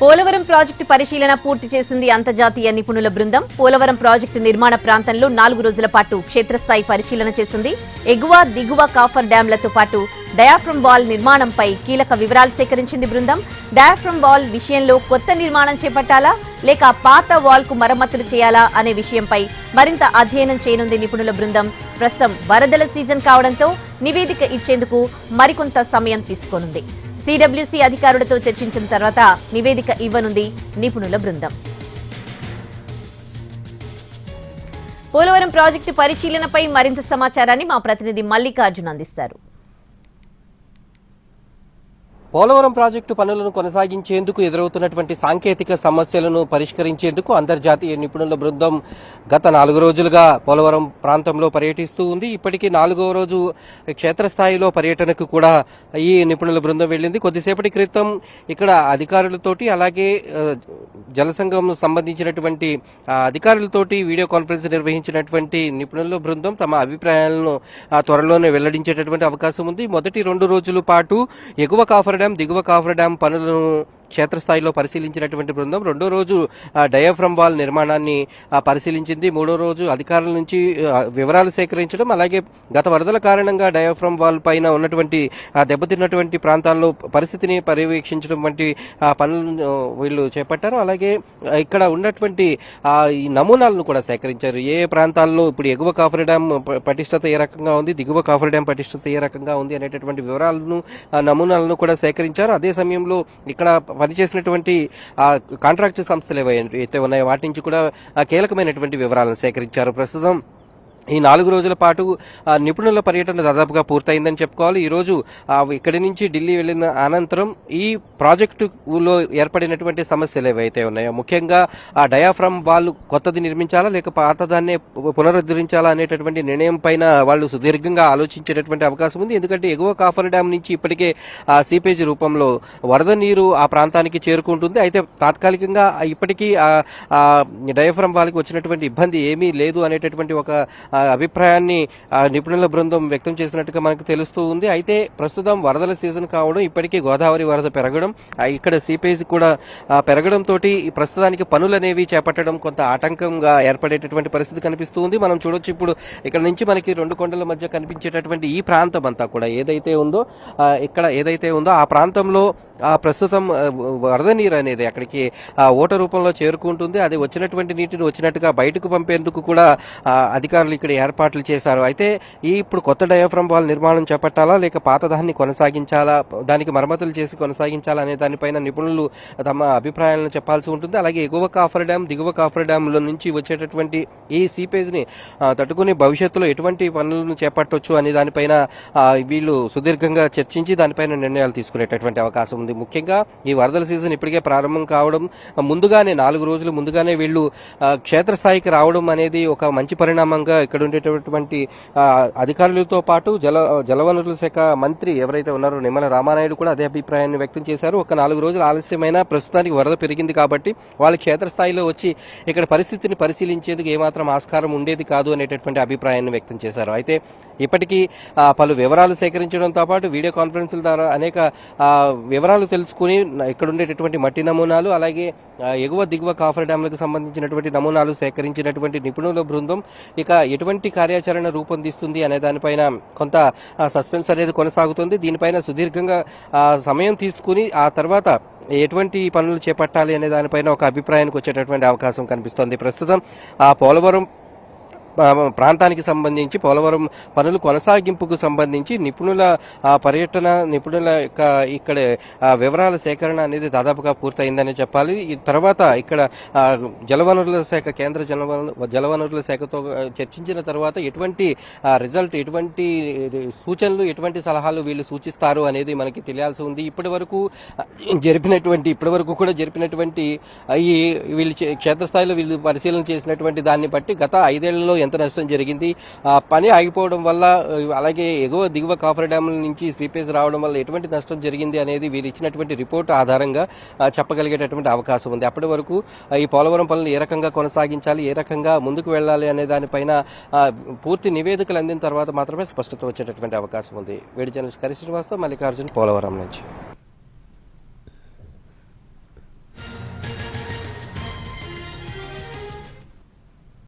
Polavaram project పరిశీలన పూర్తి చేసింది అంతర్జాతీయ నిపుణుల బృందం. పోలవరం ప్రాజెక్టు నిర్మాణ ప్రాంతంలో నాలుగు రోజుల పాటు క్షేత్రస్థాయి పరిశీలన చేసింది. ఎగువ దిగువ కాఫర్ డ్యాంలతో పాటు డయాఫ్రమ్ వాల్ నిర్మాణంపై కీలక వివరాలు సేకరించింది బృందం. డయాఫ్రమ్ వాల్ విషయంలో కొత్త నిర్మాణం చేపట్టాలా? లేక పాత వాల్కు మరమ్మతులు చేయాలా అనే విషయంపై మరింత అధ్యయనం చేయనుంది నిపుణుల బృందం. ప్రస్తుతం వరదల సీజన్ కావడంతో నివేదిక ఇచ్చేందుకు మరికొంత సమయం తీసుకోనుంది. సిడబ్ల్యూసీ అధికారులతో చర్చించిన తర్వాత నివేదిక ఇవ్వనుంది నిపుణుల బృందం. పోలవరం ప్రాజెక్టు పరిశీలనపై మరింత సమాచారాన్ని మా ప్రతినిధి మల్లికార్జున్ అందిస్తారు. పోలవరం ప్రాజెక్టు పనులను కొనసాగించేందుకు ఎదురవుతున్నటువంటి సాంకేతిక సమస్యలను పరిష్కరించేందుకు అంతర్జాతీయ నిపుణుల బృందం గత నాలుగు రోజులుగా పోలవరం ప్రాంతంలో పర్యటిస్తూ ఉంది. ఇప్పటికీ నాలుగో రోజు క్షేత్రస్థాయిలో పర్యటనకు కూడా ఈ నిపుణుల బృందం వెళ్ళింది. కొద్దిసేపటి క్రితం ఇక్కడ అధికారులతోటి అలాగే జలసంఘం సంబంధించినటువంటి అధికారులతోటి వీడియో కాన్ఫరెన్స్ నిర్వహించినటువంటి నిపుణుల బృందం తమ అభిప్రాయాలను త్వరలోనే వెల్లడించేటటువంటి అవకాశం ఉంది. మొదటి రెండు రోజుల పాటు ఎగువ కాఫర్ డ్యాం దిగువ కాఫర్ డ్యాం పనులను క్షేత్రస్థాయిలో పరిశీలించినటువంటి బృందం రెండో రోజు డయాఫ్రమ్ వాల్ నిర్మాణాన్ని పరిశీలించింది. మూడో రోజు అధికారుల నుంచి వివరాలు సేకరించడం అలాగే గత వరదల కారణంగా డయాఫ్రమ్ వాల్ పైన ఉన్నటువంటి దెబ్బతిన్నటువంటి ప్రాంతాల్లో పరిస్థితిని పర్యవేక్షించడం వంటి పనులను వీళ్ళు చేపట్టారు. అలాగే ఇక్కడ ఉన్నటువంటి ఈ నమూనాలను కూడా సేకరించారు. ఏ ప్రాంతాల్లో ఇప్పుడు ఎగువ కాఫర్ డ్యాం పటిష్టత ఏ రకంగా ఉంది దిగువ కాఫర్ డ్యాం పటిష్టత ఏ రకంగా ఉంది అనేటటువంటి వివరాలను నమూనాలను కూడా సేకరించారు. అదే సమయంలో ఇక్కడ పనిచేసినటువంటి ఆ, కాంట్రాక్ట్ సంస్థలు ఏవైతే ఉన్నాయో వాటి నుంచి కూడా కీలకమైనటువంటి వివరాలను సేకరించారు. ప్రస్తుతం ఈ నాలుగు రోజుల పాటు ఆ, నిపుణుల పర్యటన దాదాపుగా పూర్తయిందని చెప్పుకోవాలి. ఈరోజు ఇక్కడి నుంచి ఢిల్లీ వెళ్ళిన అనంతరం ఈ ప్రాజెక్టులో ఏర్పడినటువంటి సమస్యలు ఏవైతే ఉన్నాయో ముఖ్యంగా ఆ డయాఫ్రమ్ వాళ్ళు కొత్తది నిర్మించాలా లేక పాతదాన్నే పునరుద్ధరించాలా అనేటటువంటి నిర్ణయం పైన వాళ్ళు సుదీర్ఘంగా ఆలోచించేటటువంటి అవకాశం ఉంది. ఎందుకంటే ఎగువ కాఫర్ డ్యామ్ నుంచి ఇప్పటికే ఆ సీపేజ్ రూపంలో వరద నీరు ఆ ప్రాంతానికి చేరుకుంటుంది. అయితే తాత్కాలికంగా ఇప్పటికీ ఆ డయాఫ్రమ్ వాళ్ళకి వచ్చినటువంటి ఇబ్బంది ఏమీ లేదు అనేటటువంటి ఒక అభిప్రాయాన్ని ఆ, నిపుణుల బృందం వ్యక్తం చేసినట్టుగా మనకు తెలుస్తూ ఉంది. అయితే ప్రస్తుతం వరదల సీజన్ కావడం ఇప్పటికీ గోదావరి వరద పెరగడం ఇక్కడ సీపేజ్ కూడా ఆ, పెరగడం తోటి ప్రస్తుతానికి పనులు అనేవి చేపట్టడం కొంత ఆటంకంగా ఏర్పడేటటువంటి పరిస్థితి కనిపిస్తూ ఉంది. మనం చూడొచ్చు ఇప్పుడు ఇక్కడ నుంచి మనకి రెండు కొండల మధ్య కనిపించేటటువంటి ఈ ప్రాంతం అంతా కూడా ఏదైతే ఉందో ఇక్కడ ఏదైతే ఉందో ఆ ప్రాంతంలో ఆ ప్రస్తుతం వరద నీరు అనేది అక్కడికి ఆ, ఓట రూపంలో చేరుకుంటుంది. అది వచ్చినటువంటి నీటిని వచ్చినట్టుగా బయటకు పంపేందుకు కూడా అధికారులు ఇక్కడ ఇక్కడ ఏర్పాట్లు చేశారు. అయితే ఈ ఇప్పుడు కొత్త డయాఫ్రమ్ వాల్ నిర్మాణం చేపట్టాలా? లేక పాతదాన్ని కొనసాగించాలా? దానికి మరమ్మతులు చేసి కొనసాగించాలా అనే దానిపైన నిపుణులు తమ అభిప్రాయాలను చెప్పాల్సి ఉంటుంది. అలాగే ఎగువ కాఫర్ డ్యామ్ దిగువ కాఫర్ డ్యాంల నుంచి వచ్చేటటువంటి ఈ సీపేజ్ని తట్టుకుని భవిష్యత్తులో ఎటువంటి పనులను చేపట్టవచ్చు అనే దానిపైన వీళ్ళు సుదీర్ఘంగా చర్చించి దానిపైన నిర్ణయాలు తీసుకునేటటువంటి అవకాశం ఉంది. ముఖ్యంగా ఈ వరదల సీజన్ ఇప్పటికే ప్రారంభం కావడం ముందుగానే నాలుగు రోజులు ముందుగానే వీళ్ళు క్షేత్రస్థాయికి రావడం అనేది ఒక మంచి పరిణామంగా ఇక్కడ ఉండేటటువంటి అధికారులతో పాటు జల జలవనరుల శాఖ మంత్రి ఎవరైతే ఉన్నారో నిమ్మల రామానాయుడు కూడా అదే అభిప్రాయాన్ని వ్యక్తం చేశారు. ఒక నాలుగు రోజులు ఆలస్యమైన ప్రస్తుతానికి వరద పెరిగింది కాబట్టి వాళ్ళు క్షేత్రస్థాయిలో వచ్చి ఇక్కడ పరిస్థితిని పరిశీలించేందుకు ఏమాత్రం ఆస్కారం ఉండేది కాదు అనేటటువంటి అభిప్రాయాన్ని వ్యక్తం చేశారు. అయితే ఇప్పటికీ పలు వివరాలు సేకరించడంతో పాటు వీడియో కాన్ఫరెన్స్ల ద్వారా అనేక వివరాలు తెలుసుకుని ఇక్కడ ఉండేటటువంటి మట్టి నమూనాలు అలాగే ఎగువ దిగువ కాఫర్ డ్యాంలకు సంబంధించినటువంటి నమూనాలు సేకరించినటువంటి నిపుణుల బృందం ఇక ఎటువంటి ఎటువంటి కార్యాచరణ రూపొందిస్తుంది అనే దానిపైన కొంత సస్పెన్స్ అనేది కొనసాగుతుంది. దీనిపైన సుదీర్ఘంగా సమయం తీసుకుని ఆ తర్వాత ఎటువంటి పనులు చేపట్టాలి అనే దానిపైన ఒక అభిప్రాయానికి వచ్చేటటువంటి అవకాశం కనిపిస్తోంది. ప్రస్తుతం ఆ పోలవరం ప్రాంతానికి సంబంధించి పోలవరం పనులు కొనసాగింపుకు సంబంధించి నిపుణుల పర్యటన నిపుణుల యొక్క ఇక్కడ వివరాల సేకరణ అనేది దాదాపుగా పూర్తయిందని చెప్పాలి. తర్వాత ఇక్కడ జలవనరుల శాఖ కేంద్ర జలవనరు జలవనరుల శాఖతో చర్చించిన తర్వాత ఎటువంటి రిజల్ట్ ఎటువంటి సూచనలు ఎటువంటి సలహాలు వీళ్ళు సూచిస్తారు అనేది మనకి తెలియాల్సి ఉంది. ఇప్పటి వరకు జరిపినటువంటి ఇప్పటి వరకు కూడా జరిపినటువంటి ఈ వీళ్ళు క్షేత్రస్థాయిలో వీళ్ళు పరిశీలన చేసినటువంటి దాన్ని బట్టి గత ఐదేళ్ళలో ఎంత నష్టం జరిగింది. ఆ పని ఆగిపోవడం వల్ల అలాగే ఎగువ దిగువ కాఫర్ డ్యాముల నుంచి సీపేజ్ రావడం వల్ల ఎటువంటి నష్టం జరిగింది అనేది వీరు ఇచ్చినటువంటి రిపోర్ట్ ఆధారంగా చెప్పగలిగేటటువంటి అవకాశం ఉంది. అప్పటి వరకు ఈ పోలవరం పనులు ఏ రకంగా కొనసాగించాలి ఏ రకంగా ముందుకు వెళ్ళాలి అనే దానిపైన పూర్తి నివేదికలు అందిన తర్వాత మాత్రమే స్పష్టత వచ్చేటటువంటి అవకాశం ఉంది. వేడి జర్నలిస్ట్ కరి శ్రీనివాసరావు మల్లికార్జున్ పోలవరం నుంచి.